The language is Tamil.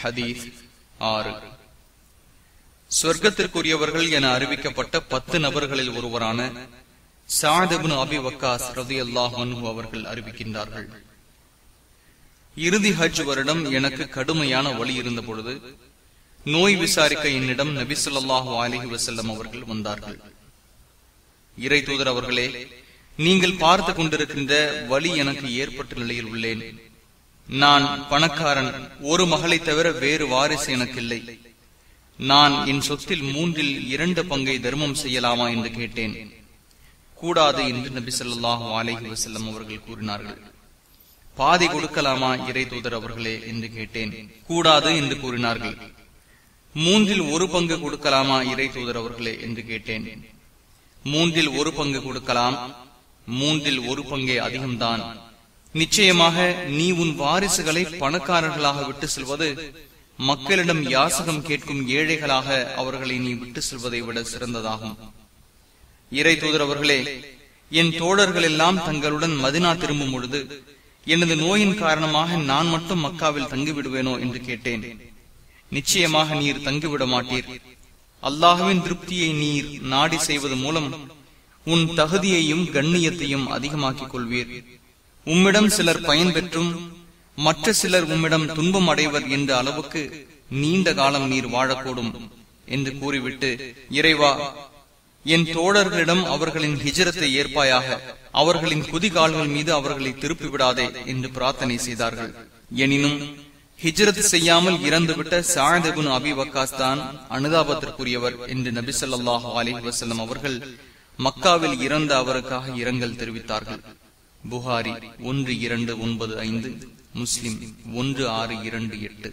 ஹதீஸ் ஆறு. சொர்க்கத்திற்குரியவர்கள் என அறிவிக்கப்பட்ட பத்து நபர்களில் ஒருவரான சாதபின் அபி வக்காஸ் ரதி அல்லாஹ் அவர்கள் அறிவிக்கின்றார்கள். இறுதி ஹஜ் வருடம் எனக்கு கடுமையான வழி இருந்த பொழுது நோய் விசாரிக்க என்னிடம் நபி சொல்லாஹு அலிஹி வசல்லம் அவர்கள் வந்தார்கள். இறை தூதர் அவர்களே நீங்கள் பார்த்து கொண்டிருக்கின்ற வழி எனக்கு ஏற்பட்ட நிலையில் உள்ளேன். நான் பணக்காரன் ஒரு மகளை தவிர வேறு வாரிசு எனக்கில்லை. நான் என் சொத்தில் மூன்றில் இரண்டு பங்கை தர்மம் செய்யலாமா என்று கேட்டேன். கூடாது என்று நபி சொல்லாஹு அலஹி வசல்லம் அவர்கள் கூறினார்கள். பாதி கொடுக்கலாமா இறை தூதர் அவர்களே என்று கேட்டேன். கூடாது என்று கூறினார்கள். மூன்றில் ஒரு பங்கு கொடுக்கலாமா இறை தூதர் அவர்களே என்று கேட்டேன். மூன்றில் ஒரு பங்கு கொடுக்கலாம். மூன்றில் ஒரு பங்கே அதிகம்தான். நிச்சயமாக நீ உன் வாரிசுகளை பணக்காரர்களாக விட்டு செல்வது மக்களிடம் யாசகம் கேட்கும் ஏழைகளாக அவர்களை நீ விட்டு செல்வதை விட சிறந்ததாகும். இறை தூதர் அவர்களே என் தோழர்கள் எல்லாம் தங்களுடன் மதினா திரும்பும் பொழுது எனது நோயின் காரணமாக நான் மட்டும் மக்காவில் தங்கிவிடுவேனோ என்று கேட்டேன். நிச்சயமாக நீர் தங்கிவிட மாட்டீர். அல்லாஹுவின் திருப்தியை நீர் நாடி செய்வது மூலம் உன் தகுதியையும் கண்ணியத்தையும் அதிகமாக்கிக் கொள்வீர். உம்மிடம் சிலர் பயன் பெற்றும் மற்ற சிலர் உம்மிடம் துன்பம் அடைவர் என்ற அளவுக்கு நீண்ட காலம் நீர் வாழக்கூடும் என்று கூறிவிட்டு இறைவா என் தோழர்களிடம் அவர்களின் ஹிஜரத்தை ஏற்பாயாக அவர்களின் குதிகால்கள் மீது அவர்களை திருப்பி விடாதே என்று பிரார்த்தனை செய்தார்கள். எனினும் ஹிஜரத் செய்யாமல் இறந்துவிட்ட சாயதபுன் அபி வக்காஸ் தான் அனுதாபத்திற்குரியவர் என்று நபி சொல்லாஹு அலி வசல்லம் அவர்கள் மக்காவில் இறந்த அவருக்காக இரங்கல் தெரிவித்தார்கள். புகாரி ஒன்று இரண்டு ஒன்பது ஐந்து முஸ்லிம் ஒன்று ஆறு இரண்டு எட்டு.